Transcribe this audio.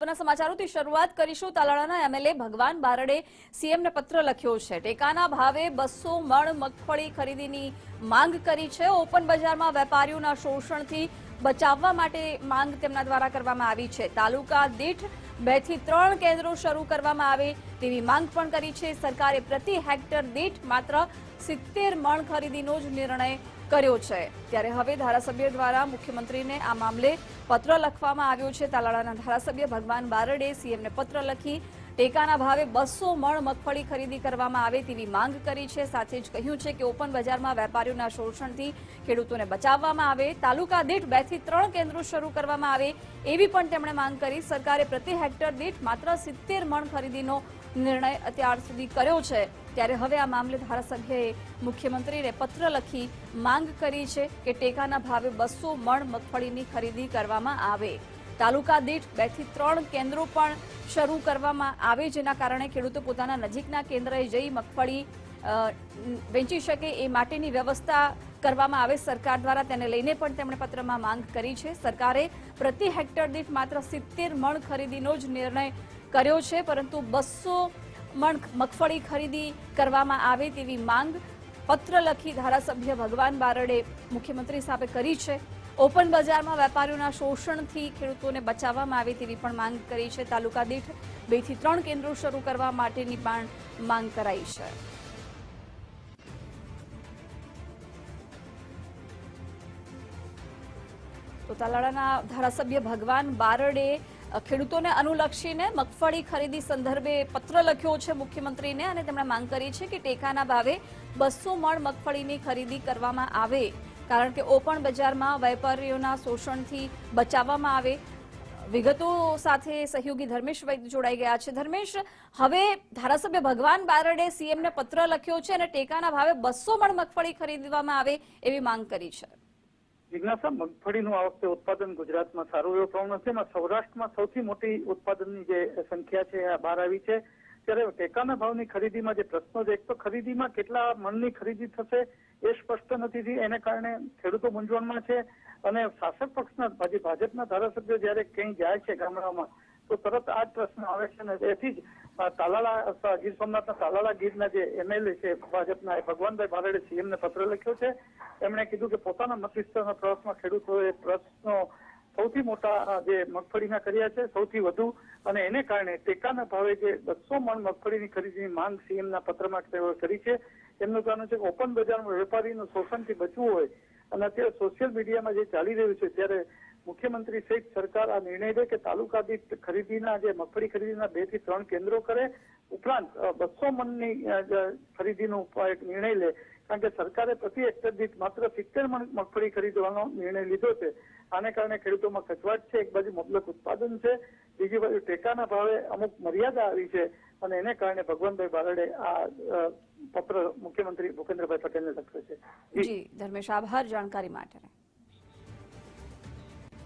સમાચારોથી શરૂઆત કરીશું. તાલાળાના એમએલએ ભગવાન બારડે સીએમને પત્ર લખ્યો છે. ટેકાના ભાવે બસો મણ મગફળી ખરીદીની માંગ કરી છે. ઓપન બજારમાં વેપારીઓના શોષણથી બચાવવા માટે માંગ તેમના દ્વારા કરવામાં આવી છે. તાલુકા દીઠ બેથી ત્રણ કેન્દ્રો શરૂ કરવામાં આવે તેવી માંગ પણ કરી છે. સરકારે પ્રતિ હેક્ટર દીઠ માત્ર સિત્તેર મણ ખરીદીનો જ નિર્ણય કર્યો છે. ત્યારે હવે ધારાસભ્ય દ્વારા મુખ્યમંત્રીને આ મામલે પત્ર લખવામાં આવ્યો છે. તાલાળાના ધારાસભ્ય ભગવાન બારડે સીએમને પત્ર લખી ટેકાના ભાવે બસો મણ મગફળી ખરીદી કરવામાં આવે તેવી માંગ કરી છે. સાથે જ કહ્યું છે કે ઓપન બજારમાં વેપારીઓના શોષણથી ખેડૂતોને બચાવવામાં આવે. તાલુકા દીઠ બેથી ત્રણ કેન્દ્રો શરૂ કરવામાં આવે એવી પણ તેમણે માંગ કરી. સરકારે પ્રતિ હેક્ટર દીઠ માત્ર સિત્તેર મણ ખરીદીનો નિર્ણય અત્યાર સુધી કર્યો છે. ત્યારે હવે આ મામલે ધારાસભ્યએ મુખ્યમંત્રીને પત્ર લખી માંગ કરી છે કે ટેકાના ભાવે બસો મણ મગફળીની ખરીદી કરવામાં આવે. તાલુકા દીઠ બેથી ત્રણ કેન્દ્રો પણ શરૂ કરવામાં આવે જેના કારણે ખેડૂતો પોતાના નજીકના કેન્દ્રએ જઈ મગફળી વેચી શકે એ માટેની વ્યવસ્થા કરવામાં આવે. સરકાર દ્વારા તેને લઈને પણ તેમણે પત્રમાં માંગ કરી છે. સરકારે પ્રતિ હેક્ટર દીઠ માત્ર સિત્તેર મણ ખરીદીનો જ નિર્ણય કર્યો છે, પરંતુ બસો મણ મગફળી ખરીદી કરવામાં આવે તેવી માંગ પત્ર લખી ધારાસભ્ય ભગવાન બારડે મુખ્યમંત્રી સામે કરી છે. ઓપન બજારમાં વેપારીઓના શોષણથી ખેડૂતોને બચાવવામાં આવે તેવી પણ માંગ કરી છે. તાલુકા દીઠ બેથી ત્રણ કેન્દ્રો શરૂ કરવા માટેની પણ માંગ કરાઈ છે. તો તાલાળાના ધારાસભ્ય ભગવાન બારડે ખેડૂતોને અનુલક્ષીને મગફળી ખરીદી સંદર્ભે પત્ર લખ્યો છે મુખ્યમંત્રીને અને તેમણે માંગ કરી છે કે ટેકાના ભાવે બસો મણ મગફળીની ખરીદી કરવામાં આવે, કારણ કે ઓપણ બજારમાં વેપારીઓના શોષણથી બચાવવામાં આવે. વિગતો સાથે સહયોગી ધર્મેશ વૈદ્ય જોડાઈ ગયા છે. ધર્મેશ, હવે ધારાસભ્ય ભગવાન બારડે સીએમને પત્ર લખ્યો છે અને ટેકાના ભાવે બસો મણ મગફળી ખરીદવામાં આવે એવી માંગ કરી છે. જિજ્ઞાસા, મગફળીનું આ વખતે ઉત્પાદન ગુજરાતમાં સારું એવું પ્રમાણ છે. એમાં સૌરાષ્ટ્રમાં સૌથી મોટી ઉત્પાદનની જે સંખ્યા છે, આ બહાર આવી છે. ત્યારે ટેકાના ભાવની ખરીદીમાં જે પ્રશ્નો છે, એક તો ખરીદીમાં કેટલા મણની ખરીદી થશે એ સ્પષ્ટ નથી થઈ એને કારણે ખેડૂતો મૂંઝવણમાં છે. અને શાસક પક્ષના ભાજપ- ભાજપના ધારાસભ્યો જયારે ક્યાંય જાય છે ગામડામાં તો તરત આ પ્રશ્ન આવે છે ને એથી જ તાલાળા ગીર સોમનાથના તાલાળા ગીરના જે એમએલએ છે, ભાજપના એ ભગવાનભાઈ બારડે સીએમને પત્ર લખ્યો છે. એમણે કીધું કે પોતાના મતવિસ્તારના પ્રવાસમાં ખેડૂતોએ પ્રશ્નો સૌથી મોટા જે મગફળીના કર્યા છે, સૌથી વધુ. અને એને કારણે ટેકાના ભાવે જે બસો મણ મગફળીની ખરીદીની માંગ સીએમના પત્રમાં તેઓએ કરી છે. એમનું કહેવાનું છે કે ઓપન બજારમાં વેપારીનું શોષણથી બચવું હોય અને અત્યારે સોશિયલ મીડિયામાં જે ચાલી રહ્યું છે, ત્યારે મુખ્યમંત્રી સહિત સરકાર આ નિર્ણય લે કે તાલુકા દીઠ ખરીદીના જે મગફળી ખરીદીના બેથી ત્રણ કેન્દ્રો કરે, ઉપરાંત બસો મનની ખરીદીનો એક નિર્ણય લે. કારણ કે સરકારે પ્રતિ હેક્ટર દીઠ માત્ર સિત્તેર મગફળી ખરીદવાનો નિર્ણય લીધો છે. આને કારણે ખેડૂતોમાં કચવાટ છે, એક બાજુ મબલક ઉત્પાદન છે, બીજી બાજુ ટેકાના ભાવે અમુક મર્યાદા આવી છે અને એને કારણે ભગવાનભાઈ બારડે આ પત્ર મુખ્યમંત્રી ભૂપેન્દ્રભાઈ પટેલને લખ્યો છે. જી, ધર્મેશ, આભાર, જાણકારી માટે.